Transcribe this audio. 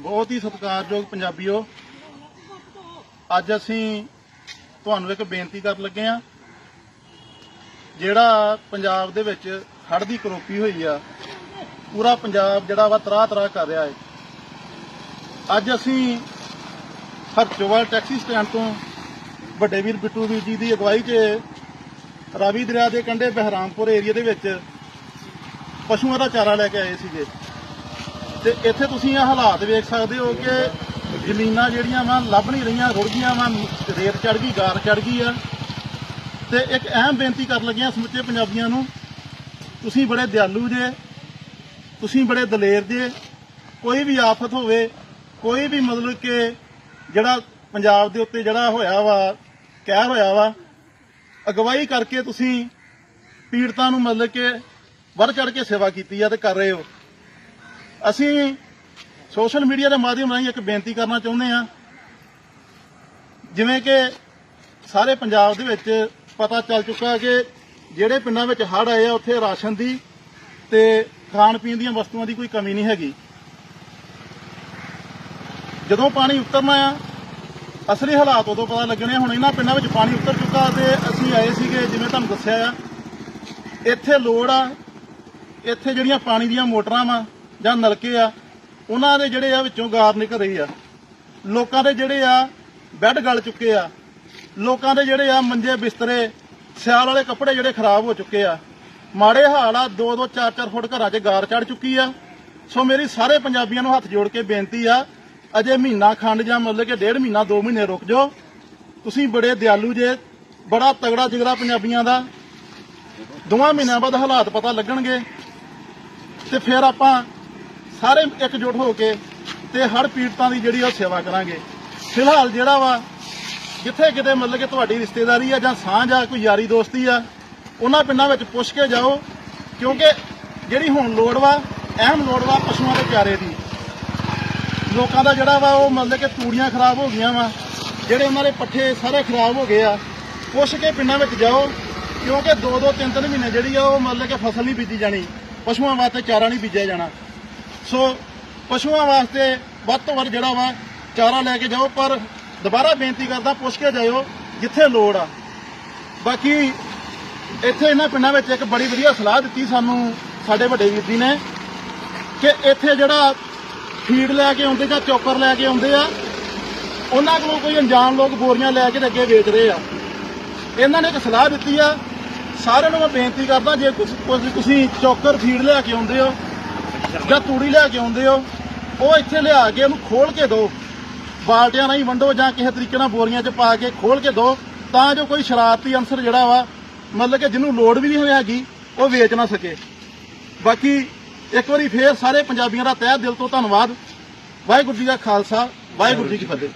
ਬਹੁਤ ਹੀ ਸਤਿਕਾਰਯੋਗ ਪੰਜਾਬੀਓ, ਅੱਜ ਅਸੀਂ ਤੁਹਾਨੂੰ ਇੱਕ ਬੇਨਤੀ ਕਰਨ ਲੱਗੇ ਆ ਜਿਹੜਾ ਪੰਜਾਬ ਦੇ ਵਿੱਚ ਹੜ੍ਹ ਦੀ ਕਰੋਪੀ ਹੋਈ ਆ, ਪੂਰਾ ਪੰਜਾਬ ਜਿਹੜਾ ਵਾ ਤਰਾਹ ਤਰਾਹ ਕਰ ਰਿਹਾ ਹੈ ਅੱਜ ਅਸੀਂ ਹਰਚੋਵਾਲ ਟੈਕਸੀ ਸਟੈਂਡ ਤੋਂ ਵੱਡੇ ਵੀਰ ਬਿੱਟੂ ਵੀਰ ਜੀ ਦੀ ਅਗਵਾਈ 'ਚ ਰਾਵੀ ਦਰਿਆ ਦੇ ਕੰਢੇ ਬਹਿਰਾਮਪੁਰ ਏਰੀਆ ਦੇ ਵਿੱਚ ਪਸ਼ੂਆਂ ਦਾ ਚਾਰਾ ਲੈ ਕੇ ਆਏ ਸੀਗੇ। ਤੇ ਇੱਥੇ ਤੁਸੀਂ ਇਹ ਹਾਲਾਤ ਵੇਖ ਸਕਦੇ ਹੋ ਕਿ ਜ਼ਮੀਨਾਂ ਜਿਹੜੀਆਂ ਵਾ ਲੱਭ ਨਹੀਂ ਰਹੀਆਂ, ਰੁੜ ਗਈਆਂ ਵਾ, ਰੇਤ ਚੜ ਗਈ, ਗਾਰ ਚੜ ਗਈ ਆ। ਤੇ ਇੱਕ ਅਹਿਮ ਬੇਨਤੀ ਕਰਨ ਲੱਗਿਆ ਸਮੁੱਚੇ ਪੰਜਾਬੀਆਂ ਨੂੰ, ਤੁਸੀਂ ਬੜੇ ਦਿਆਲੂ ਜੇ, ਤੁਸੀਂ ਬੜੇ ਦਲੇਰ ਜੇ, ਕੋਈ ਵੀ ਆਫਤ ਹੋਵੇ, ਕੋਈ ਵੀ ਮਤਲਬ ਕਿ ਜਿਹੜਾ ਪੰਜਾਬ ਦੇ ਉੱਤੇ ਜਿਹੜਾ ਹੋਇਆ ਵਾ, ਕਹਿਰ ਹੋਇਆ ਵਾ, ਅਗਵਾਈ ਕਰਕੇ ਤੁਸੀਂ ਪੀੜਤਾਂ ਨੂੰ ਮਤਲਬ ਕਿ ਵੱਧ ਚੜ ਕੇ ਸੇਵਾ ਕੀਤੀ ਆ ਤੇ ਕਰ ਰਹੇ ਹੋ। ਅਸੀਂ ਸੋਸ਼ਲ ਮੀਡੀਆ ਦੇ ਮਾਧਿਅਮ ਰਾਹੀਂ ਇੱਕ ਬੇਨਤੀ ਕਰਨਾ ਚਾਹੁੰਦੇ ਹਾਂ। ਜਿਵੇਂ ਕਿ ਸਾਰੇ ਪੰਜਾਬ ਦੇ ਵਿੱਚ ਪਤਾ ਚੱਲ ਚੁੱਕਾ ਕਿ ਜਿਹੜੇ ਪਿੰਡਾਂ ਵਿੱਚ ਹੜ੍ਹ ਆਏ ਆ, ਉੱਥੇ ਰਾਸ਼ਨ ਦੀ ਤੇ ਖਾਣ ਪੀਣ ਦੀਆਂ ਵਸਤੂਆਂ ਦੀ ਕੋਈ ਕਮੀ ਨਹੀਂ ਹੈਗੀ। ਜਦੋਂ ਪਾਣੀ ਉਤਰਨਾ ਆ, ਅਸਲੀ ਹਾਲਾਤ ਉਦੋਂ ਪਤਾ ਲੱਗਣੇ ਆ। ਹੁਣ ਇਹਨਾਂ ਪਿੰਡਾਂ ਵਿੱਚ ਪਾਣੀ ਉਤਰ ਚੁੱਕਾ ਤੇ ਅਸੀਂ ਆਏ ਸੀਗੇ, ਜਿਵੇਂ ਤੁਹਾਨੂੰ ਦੱਸਿਆ ਆ। ਇੱਥੇ ਲੋੜ ਆ, ਇੱਥੇ ਜਿਹੜੀਆਂ ਪਾਣੀ ਦੀਆਂ ਮੋਟਰਾਂ ਵਾ ਜਾਂ ਨਲਕੇ ਆ, ਉਹਨਾਂ ਦੇ ਜਿਹੜੇ ਆ ਵਿੱਚੋਂ ਗਾਰ ਨਿਕਲ ਰਹੀ ਆ। ਲੋਕਾਂ ਦੇ ਜਿਹੜੇ ਆ ਬੈੱਡ ਗਲ ਚੁੱਕੇ ਆ। ਲੋਕਾਂ ਦੇ ਜਿਹੜੇ ਆ ਮੰਜੇ ਬਿਸਤਰੇ, ਸਿਆਲ ਵਾਲੇ ਕੱਪੜੇ ਜਿਹੜੇ ਖਰਾਬ ਹੋ ਚੁੱਕੇ ਆ। ਮਾੜੇ ਹਾਲ ਆ 2-2 4-4 ਫੁੱਟ ਘਰਾਂ 'ਚ ਗਾਰ ਚੜ ਚੁੱਕੀ ਆ। ਸੋ ਮੇਰੀ ਸਾਰੇ ਪੰਜਾਬੀਆਂ ਨੂੰ ਹੱਥ ਜੋੜ ਕੇ ਬੇਨਤੀ ਆ, ਅਜੇ ਮਹੀਨਾ ਖੰਡ ਜਾਂ ਮਤਲਬ ਕਿ ਡੇਢ ਮਹੀਨਾ 2 ਮਹੀਨੇ ਰੁਕ ਜਾਓ। ਤੁਸੀਂ ਬੜੇ ਦਿਆਲੂ ਜੇ, ਬੜਾ ਤਗੜਾ ਜਿਗਰਾ ਪੰਜਾਬੀਆਂ ਦਾ। ਦੋਵਾਂ ਮਹੀਨਿਆਂ ਬਾਅਦ ਹਾਲਾਤ ਪਤਾ ਲੱਗਣਗੇ। ਤੇ ਫਿਰ ਆਪਾਂ ਸਾਰੇ ਇਕਜੁੱਟ ਹੋ ਕੇ ਤੇ ਹਰ ਪੀੜਤਾਂ ਦੀ ਜਿਹੜੀ ਉਹ ਸੇਵਾ ਕਰਾਂਗੇ। ਫਿਲਹਾਲ ਜਿਹੜਾ ਵਾ, ਜਿੱਥੇ ਕਿਤੇ ਮਤਲਬ ਕਿ ਤੁਹਾਡੀ ਰਿਸ਼ਤੇਦਾਰੀ ਆ ਜਾਂ ਸਾਂਝ ਆ, ਕੋਈ ਯਾਰੀ ਦੋਸਤੀ ਆ, ਉਹਨਾਂ ਪਿੰਡਾਂ ਵਿੱਚ ਪੁੱਛ ਕੇ ਜਾਓ, ਕਿਉਂਕਿ ਜਿਹੜੀ ਹੁਣ ਲੋੜ ਵਾ, ਅਹਿਮ ਲੋੜ ਵਾ ਪਸ਼ੂਆਂ ਦੇ ਪਿਆਰੇ ਦੀ। ਲੋਕਾਂ ਦਾ ਜਿਹੜਾ ਵਾ ਉਹ ਮਤਲਬ ਕਿ ਤੂੜੀਆਂ ਖਰਾਬ ਹੋ ਗਈਆਂ ਵਾ, ਜਿਹੜੇ ਉਹਨਾਂ ਦੇ ਪੱਠੇ ਸਾਰੇ ਖਰਾਬ ਹੋ ਗਏ ਆ। ਪੁੱਛ ਕੇ ਪਿੰਡਾਂ ਵਿੱਚ ਜਾਓ, ਕਿਉਂਕਿ 2-2 3-3 ਮਹੀਨੇ ਜਿਹੜੀ ਆ ਉਹ ਮਤਲਬ ਕਿ ਫਸਲ ਨਹੀਂ ਬੀਜੀ ਜਾਣੀ, ਪਸ਼ੂਆਂ ਵਾਸਤੇ ਚਾਰਾ ਨਹੀਂ ਬੀਜਿਆ ਜਾਣਾ। ਸੋ ਪਸ਼ੂਆਂ ਵਾਸਤੇ ਵੱਧ ਤੋਂ ਵੱਧ ਜਿਹੜਾ ਵਾ ਚਾਰਾ ਲੈ ਕੇ ਜਾਓ, ਪਰ ਦੁਬਾਰਾ ਬੇਨਤੀ ਕਰਦਾ ਪੁੱਛ ਕੇ ਜਾਇਓ ਜਿੱਥੇ ਲੋੜ ਆ। ਬਾਕੀ ਇੱਥੇ ਇਹਨਾਂ ਪਿੰਡਾਂ ਵਿੱਚ ਇੱਕ ਬੜੀ ਵਧੀਆ ਸਲਾਹ ਦਿੱਤੀ ਸਾਨੂੰ ਸਾਡੇ ਵੱਡੇ ਵੀਰ ਜੀ ਨੇ ਕਿ ਇੱਥੇ ਜਿਹੜਾ ਫੀਡ ਲੈ ਕੇ ਆਉਂਦੇ ਜਾਂ ਚੋਕਰ ਲੈ ਕੇ ਆਉਂਦੇ ਆ, ਉਹਨਾਂ ਕੋਲ ਕੋਈ ਅਣਜਾਣ ਲੋਕ ਬੋਰੀਆਂ ਲੈ ਕੇ ਅੱਗੇ ਵੇਚ ਰਹੇ ਆ। ਇਹਨਾਂ ਨੇ ਇੱਕ ਸਲਾਹ ਦਿੱਤੀ ਆ, ਸਾਰਿਆਂ ਨੂੰ ਮੈਂ ਬੇਨਤੀ ਕਰਦਾ, ਜੇ ਤੁਸੀਂ ਚੋਕਰ ਫੀਡ ਲੈ ਕੇ ਆਉਂਦੇ ਹੋ ਜਾਂ ਤੂੜੀ ਲੈ ਕੇ ਆਉਂਦੇ ਹੋ, ਉਹ ਇੱਥੇ ਲਿਆ ਕੇ ਉਹਨੂੰ ਖੋਲ ਕੇ ਦਿਓ। ਬਾਲਟਿਆਂ ਨਾਲ ਹੀ ਵੰਡੋ ਜਾਂ ਕਿਸੇ ਤਰੀਕੇ ਨਾਲ ਬੋਰੀਆਂ 'ਚ ਪਾ ਕੇ ਖੋਲ ਕੇ ਦਿਓ, ਤਾਂ ਜੋ ਕੋਈ ਸ਼ਰਾਰਤੀ ਅੰਸਰ ਜਿਹੜਾ ਵਾ, ਮਤਲਬ ਕਿ ਜਿਹਨੂੰ ਲੋੜ ਵੀ ਨਹੀਂ ਹੈਗੀ, ਉਹ ਵੇਚ ਨਾ ਸਕੇ। ਬਾਕੀ ਇੱਕ ਵਾਰੀ ਫੇਰ ਸਾਰੇ ਪੰਜਾਬੀਆਂ ਦਾ ਤਹਿ ਦਿਲ ਤੋਂ ਧੰਨਵਾਦ। ਵਾਹਿਗੁਰੂ ਜੀ ਦਾ ਖਾਲਸਾ, ਵਾਹਿਗੁਰੂ ਜੀ ਕੀ ਫਤਿਹ।